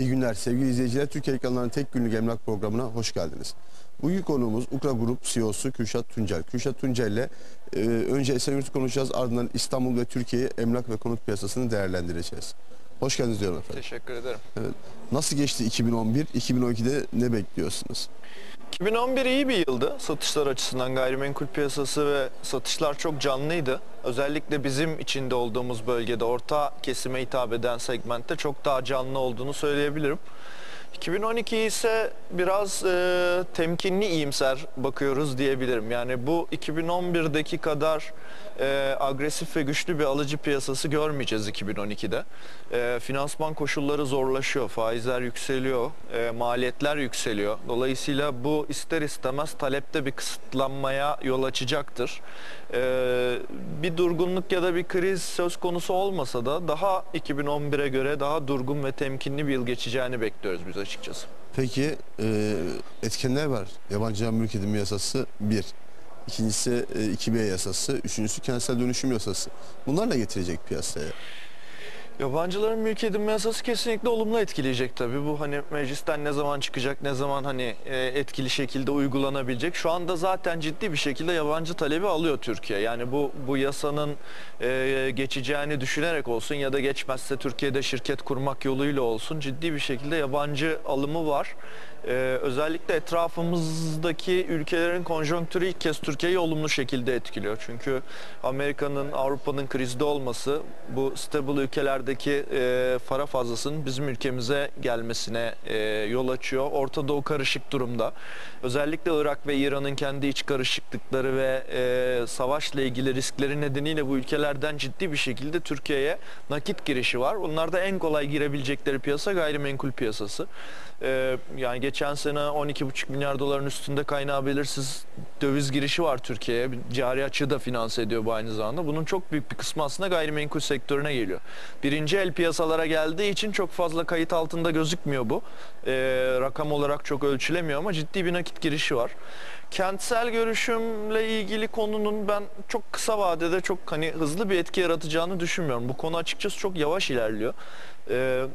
İyi günler sevgili izleyiciler. Türkiye ekranlarının tek günlük emlak programına hoş geldiniz. Bugün konuğumuz Ukra Grup CEO'su Kürşat Tuncel. Kürşat Tuncel ile e, önce Esenyurt'u konuşacağız ardından İstanbul ve Türkiye emlak ve konut piyasasını değerlendireceğiz. Hoş geldiniz diyorum efendim. Teşekkür ederim. Evet. Nasıl geçti 2011? 2012'de ne bekliyorsunuz? 2011 iyi bir yıldı satışlar açısından gayrimenkul piyasası ve satışlar çok canlıydı. Özellikle bizim içinde olduğumuz bölgede orta kesime hitap eden segmentte çok daha canlı olduğunu söyleyebilirim. 2012 ise biraz e, temkinli iyimser bakıyoruz diyebilirim. Yani bu 2011'deki kadar e, agresif ve güçlü bir alıcı piyasası görmeyeceğiz 2012'de. E, finansman koşulları zorlaşıyor, faizler yükseliyor, e, maliyetler yükseliyor. Dolayısıyla bu ister istemez talepte bir kısıtlanmaya yol açacaktır. E, bir durgunluk ya da bir kriz söz konusu olmasa da daha 2011'e göre daha durgun ve temkinli bir yıl geçeceğini bekliyoruz biz açıkçası. Peki e, etkenler var. Yabancı mülk edinme yasası 1. İkincisi e, 2B yasası. Üçüncüsü kentsel dönüşüm yasası. Bunlar ne getirecek piyasaya? Yabancıların mülk edinme yasası kesinlikle olumlu etkileyecek tabii. Bu hani meclisten ne zaman çıkacak, ne zaman hani e, etkili şekilde uygulanabilecek. Şu anda zaten ciddi bir şekilde yabancı talebi alıyor Türkiye. Yani bu bu yasanın e, geçeceğini düşünerek olsun ya da geçmezse Türkiye'de şirket kurmak yoluyla olsun ciddi bir şekilde yabancı alımı var. Ee, özellikle etrafımızdaki ülkelerin konjonktürü ilk kez Türkiye'yi olumlu şekilde etkiliyor. Çünkü Amerika'nın, Avrupa'nın krizde olması bu stable ülkelerdeki e, para fazlasının bizim ülkemize gelmesine e, yol açıyor. Orta Doğu karışık durumda. Özellikle Irak ve İran'ın kendi iç karışıklıkları ve e, savaşla ilgili riskleri nedeniyle bu ülkelerden ciddi bir şekilde Türkiye'ye nakit girişi var. Bunlarda en kolay girebilecekleri piyasa gayrimenkul piyasası. Ee, yani geçen sene 12,5 milyar doların üstünde kaynağı belirsiz döviz girişi var Türkiye'ye. Cari açığı da finanse ediyor bu aynı zamanda. Bunun çok büyük bir kısmı aslında gayrimenkul sektörüne geliyor. Birinci el piyasalara geldiği için çok fazla kayıt altında gözükmüyor bu. Ee, rakam olarak çok ölçülemiyor ama ciddi bir nakit girişi var. Kentsel görüşümle ilgili konunun ben çok kısa vadede çok hani hızlı bir etki yaratacağını düşünmüyorum. Bu konu açıkçası çok yavaş ilerliyor. Ee,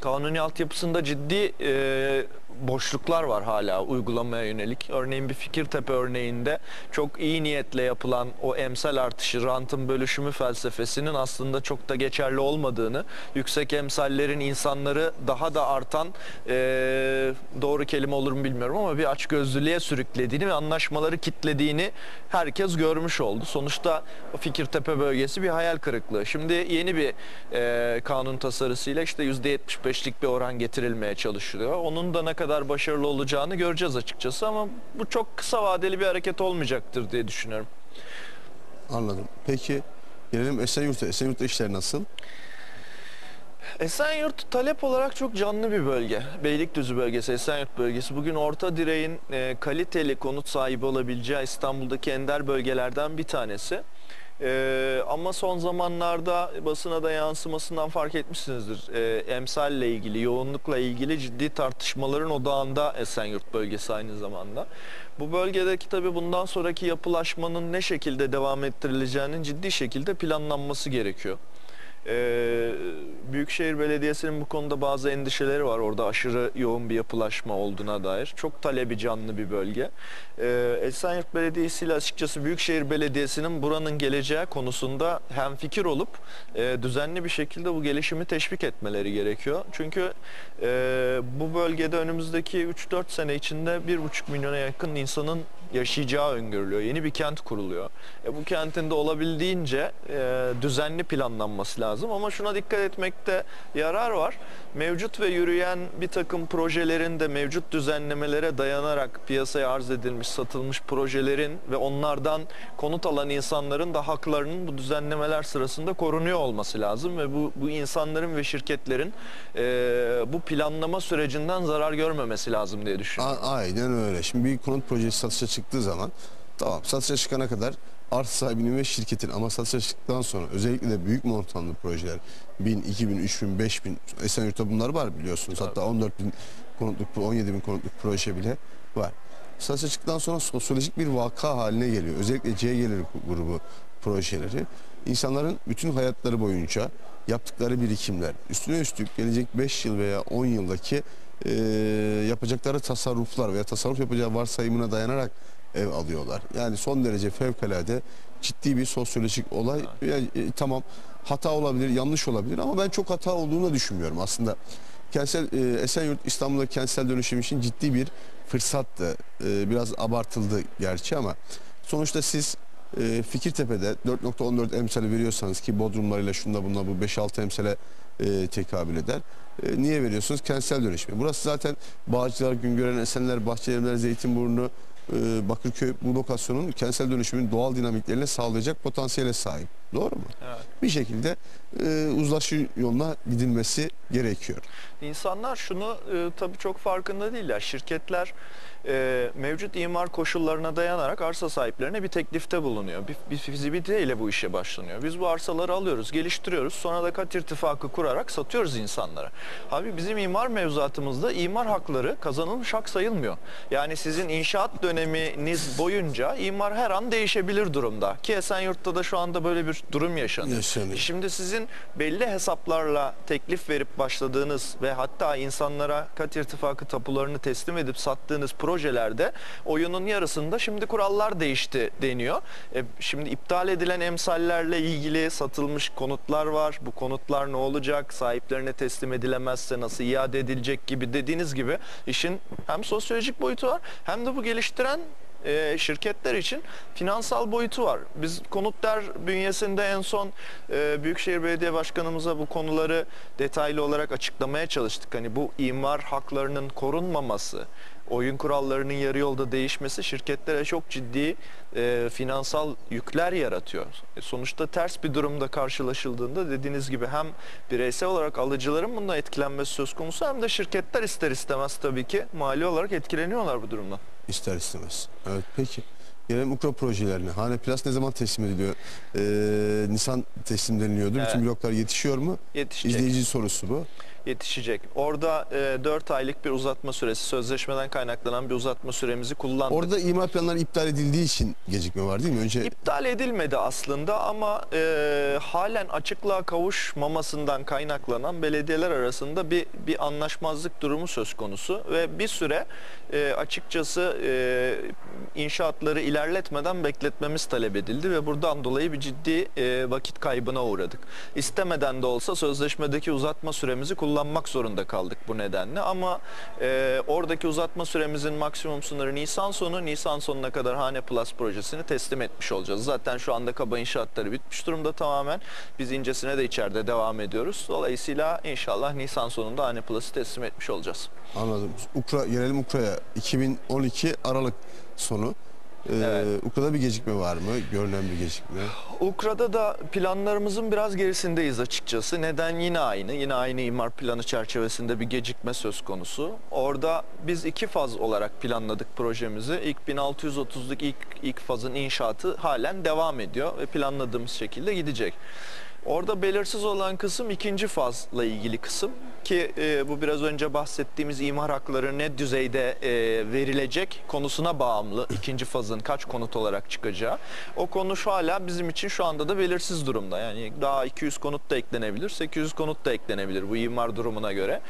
kanuni altyapısında ciddi e, boşluklar var hala uygulamaya yönelik. Örneğin bir Fikirtepe örneğinde çok iyi niyetle yapılan o emsal artışı, rantın bölüşümü felsefesinin aslında çok da geçerli olmadığını, yüksek emsallerin insanları daha da artan e, doğru kelime olur mu bilmiyorum ama bir açgözlülüğe sürüklediğini ve anlaşmaları kitlediğini herkes görmüş oldu. Sonuçta o Fikirtepe bölgesi bir hayal kırıklığı. Şimdi yeni bir e, kanun tasarısıyla işte %75'lik bir oran getirilmeye çalışılıyor. Onun da ne kadar başarılı olacağını göreceğiz açıkçası ama bu çok kısa vadeli bir hareket olmayacaktır diye düşünüyorum. Anladım. Peki gelelim Esenyurt'a. Esenyurt'ta işler nasıl? Esenyurt talep olarak çok canlı bir bölge. Beylikdüzü bölgesi, Esenyurt bölgesi. Bugün orta direğin e, kaliteli konut sahibi olabileceği İstanbul'daki ender bölgelerden bir tanesi. Ee, ama son zamanlarda basına da yansımasından fark etmişsinizdir. Ee, emsalle ilgili, yoğunlukla ilgili ciddi tartışmaların odağında Esenyurt bölgesi aynı zamanda. Bu bölgedeki tabii bundan sonraki yapılaşmanın ne şekilde devam ettirileceğinin ciddi şekilde planlanması gerekiyor. Ee, Büyükşehir Belediyesi'nin bu konuda bazı endişeleri var. Orada aşırı yoğun bir yapılaşma olduğuna dair. Çok talebi canlı bir bölge. Ee, Esenyurt Belediyesi ile açıkçası Büyükşehir Belediyesi'nin buranın geleceği konusunda hem fikir olup e, düzenli bir şekilde bu gelişimi teşvik etmeleri gerekiyor. Çünkü e, bu bölgede önümüzdeki 3-4 sene içinde 1,5 milyona yakın insanın yaşayacağı öngörülüyor. Yeni bir kent kuruluyor. E, bu kentin de olabildiğince e, düzenli planlanması lazım ama şuna dikkat etmekte yarar var. Mevcut ve yürüyen bir takım projelerin de mevcut düzenlemelere dayanarak piyasaya arz edilmiş, satılmış projelerin ve onlardan konut alan insanların da haklarının bu düzenlemeler sırasında korunuyor olması lazım ve bu, bu insanların ve şirketlerin e, bu planlama sürecinden zarar görmemesi lazım diye düşünüyorum. A- aynen öyle. Şimdi bir konut projesi satışa çıktığı zaman tamam satışa çıkana kadar arsa sahibinin ve şirketin ama satışa çıktıktan sonra özellikle de büyük montanlı projeler 1000, 2000, 3000, 5000 Esenyurt'ta bunlar var biliyorsunuz. Tabii. Hatta 14 bin konutluk, 17 bin konutluk proje bile var. Satışa çıktıktan sonra sosyolojik bir vaka haline geliyor. Özellikle C gelir grubu projeleri. insanların bütün hayatları boyunca yaptıkları birikimler, üstüne üstlük gelecek 5 yıl veya 10 yıldaki e, yapacakları tasarruflar veya tasarruf yapacağı varsayımına dayanarak ev alıyorlar. Yani son derece fevkalade ciddi bir sosyolojik olay. Yani, e, tamam hata olabilir, yanlış olabilir ama ben çok hata olduğunu da düşünmüyorum aslında. Kentsel e, Esenyurt İstanbul'da kentsel dönüşüm için ciddi bir fırsattı. E, biraz abartıldı gerçi ama sonuçta siz e, Fikirtepe'de 4.14 emsali veriyorsanız ki Bodrumlarıyla şunda bununla bu 5-6 emsale e, tekabül eder. E, niye veriyorsunuz? Kentsel dönüşüm. Burası zaten Bağcılar, Güngören, Esenler, Bahçelievler, Zeytinburnu, e, Bakırköy bu lokasyonun kentsel dönüşümün doğal dinamiklerini sağlayacak potansiyele sahip. Doğru mu? Evet. Bir şekilde e, uzlaşı yoluna gidilmesi gerekiyor. İnsanlar şunu e, tabii çok farkında değiller. Şirketler e, mevcut imar koşullarına dayanarak arsa sahiplerine bir teklifte bulunuyor. Bir, bir fizibilite ile bu işe başlanıyor. Biz bu arsaları alıyoruz, geliştiriyoruz. Sonra da kat irtifakı kurarak satıyoruz insanlara. Abi bizim imar mevzuatımızda imar hakları kazanılmış hak sayılmıyor. Yani sizin inşaat döneminiz boyunca imar her an değişebilir durumda. Ki Esenyurt'ta da şu anda böyle bir durum yaşanıyor. Yaşanıyor. Şimdi sizin belli hesaplarla teklif verip başladığınız ve hatta insanlara kat irtifakı tapularını teslim edip sattığınız projelerde oyunun yarısında şimdi kurallar değişti deniyor. E, şimdi iptal edilen emsallerle ilgili satılmış konutlar var. Bu konutlar ne olacak? Sahiplerine teslim edilemezse nasıl iade edilecek gibi dediğiniz gibi işin hem sosyolojik boyutu var hem de bu geliştiren e, şirketler için finansal boyutu var. Biz konutlar bünyesinde en son e, Büyükşehir Belediye Başkanımıza bu konuları detaylı olarak açıklamaya çalıştık. Hani bu imar haklarının korunmaması, oyun kurallarının yarı yolda değişmesi şirketlere çok ciddi e, finansal yükler yaratıyor. E, sonuçta ters bir durumda karşılaşıldığında dediğiniz gibi hem bireysel olarak alıcıların bundan etkilenmesi söz konusu hem de şirketler ister istemez tabii ki mali olarak etkileniyorlar bu durumdan. İster istemez. Evet peki. Gelelim Ukra projelerine. Hane Plus ne zaman teslim ediliyor? Ee, Nisan teslim deniliyordu. Bütün Evet. bloklar yetişiyor mu? Yetişecek. İzleyici sorusu bu. Yetişecek. Orada e, 4 aylık bir uzatma süresi, sözleşmeden kaynaklanan bir uzatma süremizi kullandık. Orada imar planları iptal edildiği için gecikme var değil mi? Önce İptal edilmedi aslında ama e, halen açıklığa kavuşmamasından kaynaklanan belediyeler arasında bir bir anlaşmazlık durumu söz konusu ve bir süre e, açıkçası e, inşaatları ilerletmeden bekletmemiz talep edildi ve buradan dolayı bir ciddi e, vakit kaybına uğradık. İstemeden de olsa sözleşmedeki uzatma süremizi kullanmak zorunda kaldık bu nedenle ama e, oradaki uzatma süremizin maksimum sınırı Nisan sonu. Nisan sonuna kadar Hane Plus projesini teslim etmiş olacağız. Zaten şu anda kaba inşaatları bitmiş durumda tamamen. Biz incesine de içeride devam ediyoruz. Dolayısıyla inşallah Nisan sonunda Hane Plus'ı teslim etmiş olacağız. anladım. Ukra, gelelim Ukra'ya. 2012 Aralık sonu. Ee, Evet. Ukra'da bir gecikme var mı? Görünen bir gecikme. Ukra'da da planlarımızın biraz gerisindeyiz açıkçası. Neden? Yine aynı. Yine aynı imar planı çerçevesinde bir gecikme söz konusu. Orada biz iki faz olarak planladık projemizi. İlk 1630'luk ilk, ilk fazın inşaatı halen devam ediyor ve planladığımız şekilde gidecek. Orada belirsiz olan kısım ikinci fazla ilgili kısım ki e, bu biraz önce bahsettiğimiz imar hakları ne düzeyde e, verilecek konusuna bağımlı ikinci fazın kaç konut olarak çıkacağı. O konu şu hala bizim için şu anda da belirsiz durumda. Yani daha 200 konut da eklenebilir, 800 konut da eklenebilir bu imar durumuna göre.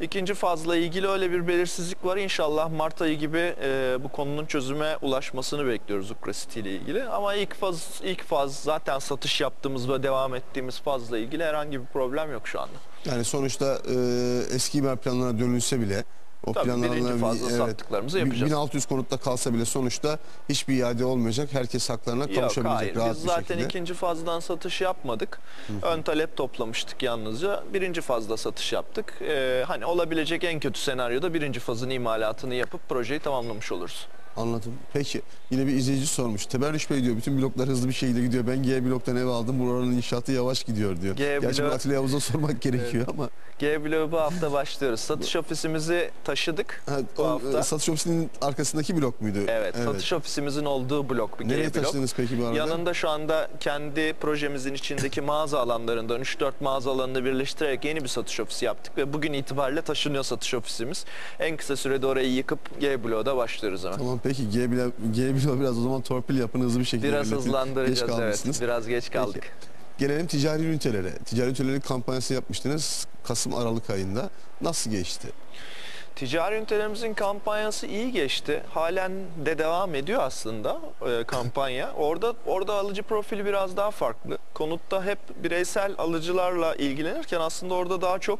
İkinci fazla ilgili öyle bir belirsizlik var. İnşallah Mart ayı gibi e, bu konunun çözüme ulaşmasını bekliyoruz Ukra City ile ilgili. Ama ilk faz ilk faz zaten satış yaptığımız ve devam ettiğimiz fazla ilgili herhangi bir problem yok şu anda. Yani sonuçta e, eski imar planlarına dönülse bile o Tabii birinci bir- fazla sattıklarımızı yapacağız. 1600 konutta kalsa bile sonuçta hiçbir iade olmayacak. Herkes haklarına Yok kavuşabilecek hayır rahat biz bir zaten şekilde. ikinci fazdan satış yapmadık. Ön talep toplamıştık yalnızca. Birinci fazda satış yaptık. Ee, hani olabilecek en kötü senaryoda birinci fazın imalatını yapıp projeyi tamamlamış oluruz. Anladım. Peki yine bir izleyici sormuş. Teberrüş Bey diyor bütün bloklar hızlı bir şekilde gidiyor. Ben G bloktan ev aldım. Buranın inşaatı yavaş gidiyor diyor. G Gerçi blok- Atilla Yavuz'a sormak gerekiyor ama. G bloğu bu hafta başlıyoruz. Satış ofisimizi taşıdık Ha, bu o, hafta. e, satış ofisinin arkasındaki blok muydu? Evet, satış ofisimizin olduğu blok bir Nereye G blok. taşıdınız peki bu arada? Yanında şu anda kendi projemizin içindeki mağaza alanlarından 3-4 mağaza alanını birleştirerek yeni bir satış ofisi yaptık ve bugün itibariyle taşınıyor satış ofisimiz. En kısa sürede orayı yıkıp G bloğda başlıyoruz hemen. Tamam peki Bile, G bloğu biraz o zaman torpil yapın hızlı bir şekilde Biraz yönetin. hızlandıracağız Geç evet. Biraz geç kaldık. Gelelim ticari ünitelere. Ticari ünitelerin kampanyası yapmıştınız Kasım Aralık ayında. Nasıl geçti? Ticari ünitelerimizin kampanyası iyi geçti. Halen de devam ediyor aslında e, kampanya. Orada orada alıcı profili biraz daha farklı. Konutta hep bireysel alıcılarla ilgilenirken aslında orada daha çok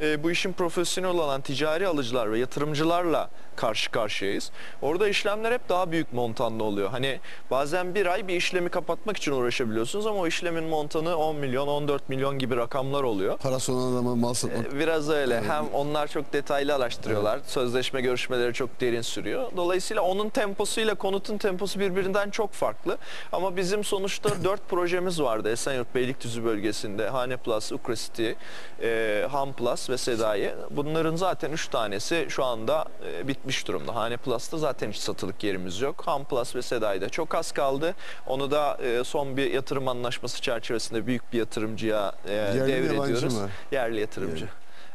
e, bu işin profesyonel olan ticari alıcılar ve yatırımcılarla karşı karşıyayız. Orada işlemler hep daha büyük montanlı oluyor. Hani bazen bir ay bir işlemi kapatmak için uğraşabiliyorsunuz ama o işlemin montanı 10 milyon, 14 milyon gibi rakamlar oluyor. Parası olan adama mal satmak. Biraz öyle. Hem onlar çok detaylı araştırıyorlar. Sözleşme görüşmeleri çok derin sürüyor. Dolayısıyla onun temposuyla konutun temposu birbirinden çok farklı. Ama bizim sonuçta dört projemiz vardı Esenyurt Beylikdüzü bölgesinde. Hane Plus, Ukra City, e, Ham Plus ve Sedai. Bunların zaten üç tanesi şu anda e, bitmiş durumda. Hane Plus'ta zaten hiç satılık yerimiz yok. Ham Plus ve Sedai'de çok az kaldı. Onu da e, son bir yatırım anlaşması çerçevesinde büyük bir yatırımcıya e, Yerli devrediyoruz. mı? Yerli yatırımcı.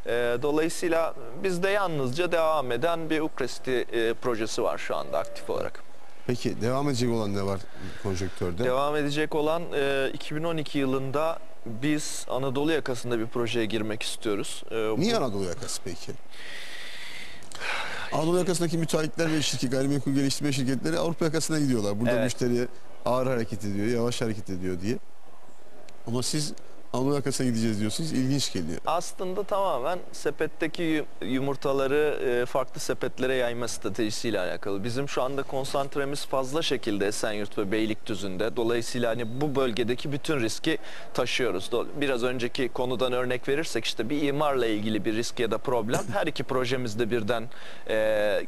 Ee, dolayısıyla bizde yalnızca devam eden bir Ukresti e, projesi var şu anda aktif olarak. Peki devam edecek olan ne var konjonktörde? Devam edecek olan e, 2012 yılında biz Anadolu yakasında bir projeye girmek istiyoruz. Bu- Niye Anadolu yakası peki? Anadolu yakasındaki müteahhitler ve şirket, gayrimenkul geliştirme şirketleri Avrupa yakasına gidiyorlar. Burada Evet. müşteriye ağır hareket ediyor, yavaş hareket ediyor diye. Ama siz Anadolu yakasına gideceğiz diyorsunuz. İlginç geliyor. Aslında tamamen sepetteki yu- yumurtaları e, farklı sepetlere yayma stratejisiyle alakalı. Bizim şu anda konsantremiz fazla şekilde Esenyurt ve Beylikdüzü'nde. Dolayısıyla hani bu bölgedeki bütün riski taşıyoruz. Biraz önceki konudan örnek verirsek işte bir imarla ilgili bir risk ya da problem her iki projemizde birden e,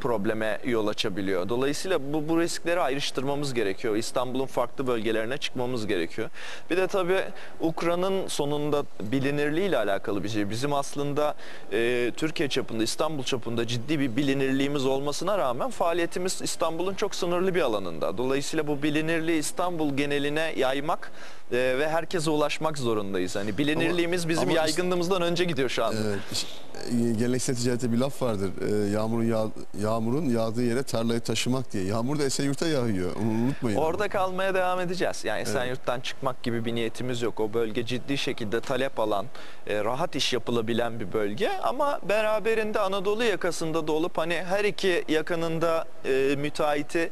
probleme yol açabiliyor. Dolayısıyla bu, bu riskleri ayrıştırmamız gerekiyor. İstanbul'un farklı bölgelerine çıkmamız gerekiyor. Bir de tabii Ukrayna'nın sonunda bilinirliğiyle alakalı bir şey. Bizim aslında e, Türkiye çapında, İstanbul çapında ciddi bir bilinirliğimiz olmasına rağmen faaliyetimiz İstanbul'un çok sınırlı bir alanında. Dolayısıyla bu bilinirliği İstanbul geneline yaymak e, ve herkese ulaşmak zorundayız. Hani bilinirliğimiz bizim ama yaygınlığımızdan önce gidiyor şu anda. Evet, e, geleneksel ticarette bir laf vardır. E, yağmurun yağ, yağmurun yağdığı yere tarlayı taşımak diye. Yağmur da Esenyurt'a yağıyor. Onu unutmayın. Orada kalmaya devam edeceğiz. Yani Esenyurt'tan çıkmak gibi bir niyetimiz yok. O bölge ciddi şekilde talep alan, e, rahat iş yapılabilen bir bölge. Ama beraberinde Anadolu yakasında da olup hani her iki yakanında e, müteahhiti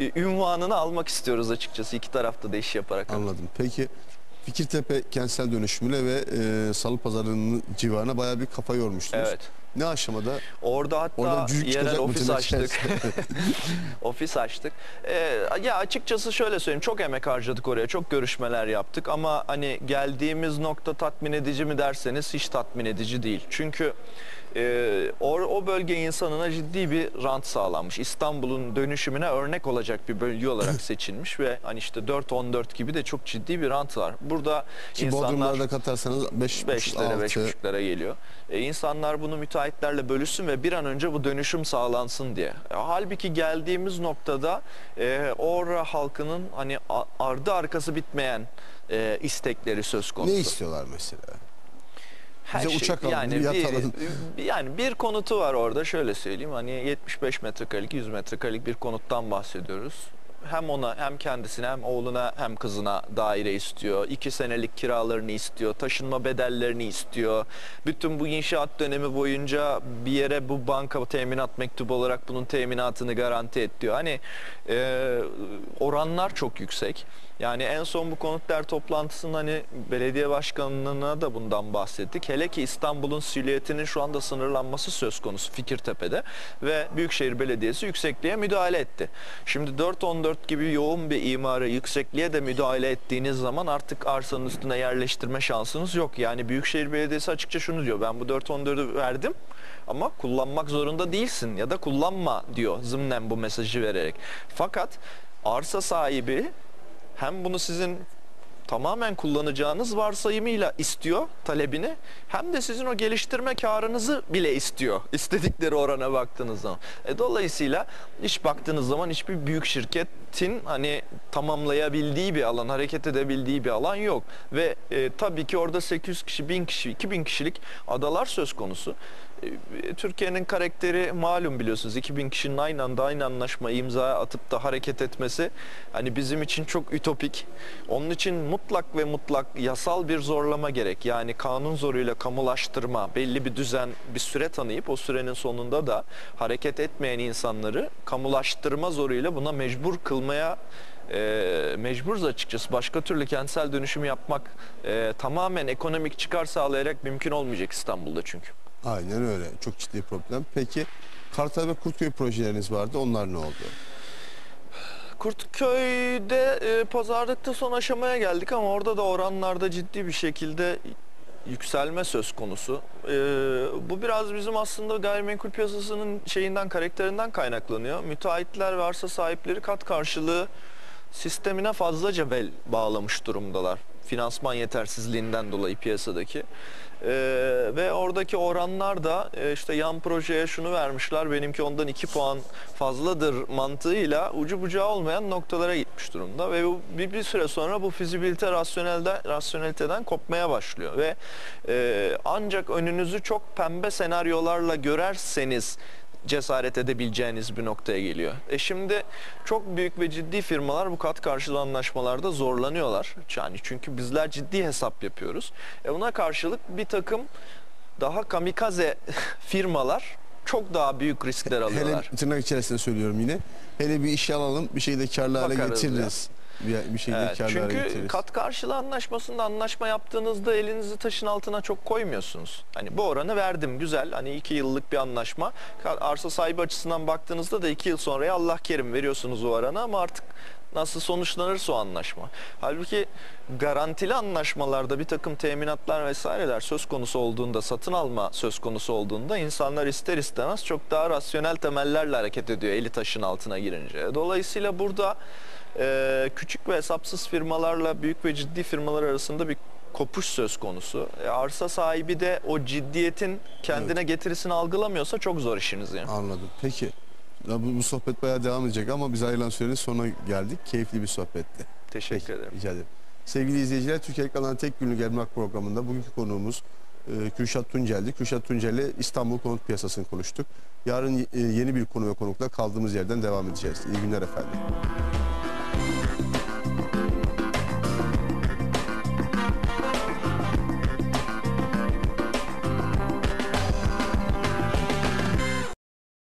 e, ünvanını almak istiyoruz açıkçası. iki tarafta da iş yaparak. Anladım. Peki Fikirtepe kentsel dönüşümüne ve e, Salı Pazarı'nın civarına bayağı bir kafa yormuştunuz. Evet. Ne aşamada? Orada hatta yerel ofis açtık. ofis açtık. Ee, ya açıkçası şöyle söyleyeyim çok emek harcadık oraya çok görüşmeler yaptık ama hani geldiğimiz nokta tatmin edici mi derseniz hiç tatmin edici değil. Çünkü e, o, o bölge insanına ciddi bir rant sağlanmış. İstanbul'un dönüşümüne örnek olacak bir bölge olarak seçilmiş ve hani işte 4-14 gibi de çok ciddi bir rant var. Burada Ki insanlar... Bodrumlarda katarsanız 5 5'lere 6 5.5'lara geliyor. E, insanlar bunu müteahhitlerle bölüşsün ve bir an önce bu dönüşüm sağlansın diye. E, halbuki geldiğimiz noktada e, orada halkının hani ardı arkası bitmeyen e, istekleri söz konusu. Ne istiyorlar mesela? Her Bize uçak alın, bir yat bir, alın. yani bir konutu var orada şöyle söyleyeyim hani 75 metrekarelik 100 metrekarelik bir konuttan bahsediyoruz. Hem ona hem kendisine hem oğluna hem kızına daire istiyor. İki senelik kiralarını istiyor. Taşınma bedellerini istiyor. Bütün bu inşaat dönemi boyunca bir yere bu banka teminat mektubu olarak bunun teminatını garanti et diyor. Hani e, oranlar çok yüksek. Yani en son bu konutlar toplantısında hani belediye başkanlığına da bundan bahsettik. Hele ki İstanbul'un silüetinin şu anda sınırlanması söz konusu Fikirtepe'de ve Büyükşehir Belediyesi yüksekliğe müdahale etti. Şimdi 4-14 gibi yoğun bir imara yüksekliğe de müdahale ettiğiniz zaman artık arsanın üstüne yerleştirme şansınız yok. Yani Büyükşehir Belediyesi açıkça şunu diyor. Ben bu 4-14'ü verdim ama kullanmak zorunda değilsin ya da kullanma diyor zımnen bu mesajı vererek. Fakat arsa sahibi hem bunu sizin tamamen kullanacağınız varsayımıyla istiyor talebini hem de sizin o geliştirme karınızı bile istiyor istedikleri orana baktığınız zaman. E, dolayısıyla iş baktığınız zaman hiçbir büyük şirketin hani tamamlayabildiği bir alan, hareket edebildiği bir alan yok. Ve e, tabii ki orada 800 kişi, 1000 kişi, 2000 kişilik adalar söz konusu. E, Türkiye'nin karakteri malum biliyorsunuz 2000 kişinin aynı anda aynı anlaşma imza atıp da hareket etmesi hani bizim için çok ütopik. Onun için mutlak ve mutlak yasal bir zorlama gerek. Yani kanun zoruyla kamulaştırma, belli bir düzen, bir süre tanıyıp o sürenin sonunda da hareket etmeyen insanları kamulaştırma zoruyla buna mecbur kılmaya e, mecburuz açıkçası. Başka türlü kentsel dönüşüm yapmak e, tamamen ekonomik çıkar sağlayarak mümkün olmayacak İstanbul'da çünkü. Aynen öyle. Çok ciddi problem. Peki Kartal ve Kurtköy projeleriniz vardı. Onlar ne oldu? Kurtköy'de e, pazarlıkta son aşamaya geldik ama orada da oranlarda ciddi bir şekilde yükselme söz konusu. E, bu biraz bizim aslında gayrimenkul piyasasının şeyinden karakterinden kaynaklanıyor. Müteahhitler ve arsa sahipleri kat karşılığı sistemine fazlaca bel bağlamış durumdalar. Finansman yetersizliğinden dolayı piyasadaki. Ee, ve oradaki oranlar da e, işte yan projeye şunu vermişler benimki ondan 2 puan fazladır mantığıyla ucu bucağı olmayan noktalara gitmiş durumda. Ve bu, bir, bir süre sonra bu fizibilite rasyonelde, rasyoneliteden kopmaya başlıyor. Ve e, ancak önünüzü çok pembe senaryolarla görerseniz cesaret edebileceğiniz bir noktaya geliyor. E şimdi çok büyük ve ciddi firmalar bu kat karşılığı anlaşmalarda zorlanıyorlar. Yani çünkü bizler ciddi hesap yapıyoruz. E buna karşılık bir takım daha kamikaze firmalar çok daha büyük riskler alıyorlar. Hele tırnak içerisinde söylüyorum yine. Hele bir işe alalım, bir şeyi de karlı hale Bakarız getiririz. Bir, bir şeyi de Evet, çünkü getiririz. kat karşılığı anlaşmasında anlaşma yaptığınızda elinizi taşın altına çok koymuyorsunuz. Hani bu oranı verdim güzel hani iki yıllık bir anlaşma. Arsa sahibi açısından baktığınızda da iki yıl sonraya Allah kerim veriyorsunuz o oranı ama artık nasıl sonuçlanırsa o anlaşma. Halbuki garantili anlaşmalarda bir takım teminatlar vesaireler söz konusu olduğunda, satın alma söz konusu olduğunda insanlar ister istemez çok daha rasyonel temellerle hareket ediyor eli taşın altına girince. Dolayısıyla burada e, küçük ve hesapsız firmalarla büyük ve ciddi firmalar arasında bir kopuş söz konusu. E, arsa sahibi de o ciddiyetin kendine getirisini algılamıyorsa çok zor işiniz yani. Anladım. Peki. Ya bu, bu sohbet bayağı devam edecek ama biz ayrılan sürenin sonuna geldik. Keyifli bir sohbetti. Teşekkür Peki, ederim. Rica ederim. Sevgili izleyiciler, Türkiye Kalan Tek Günlük Emlak programında bugünkü konuğumuz e, Kürşat Tuncel'di. Kürşat Tuncel'le İstanbul konut piyasasını konuştuk. Yarın e, yeni bir konu ve konukla kaldığımız yerden devam edeceğiz. İyi günler efendim.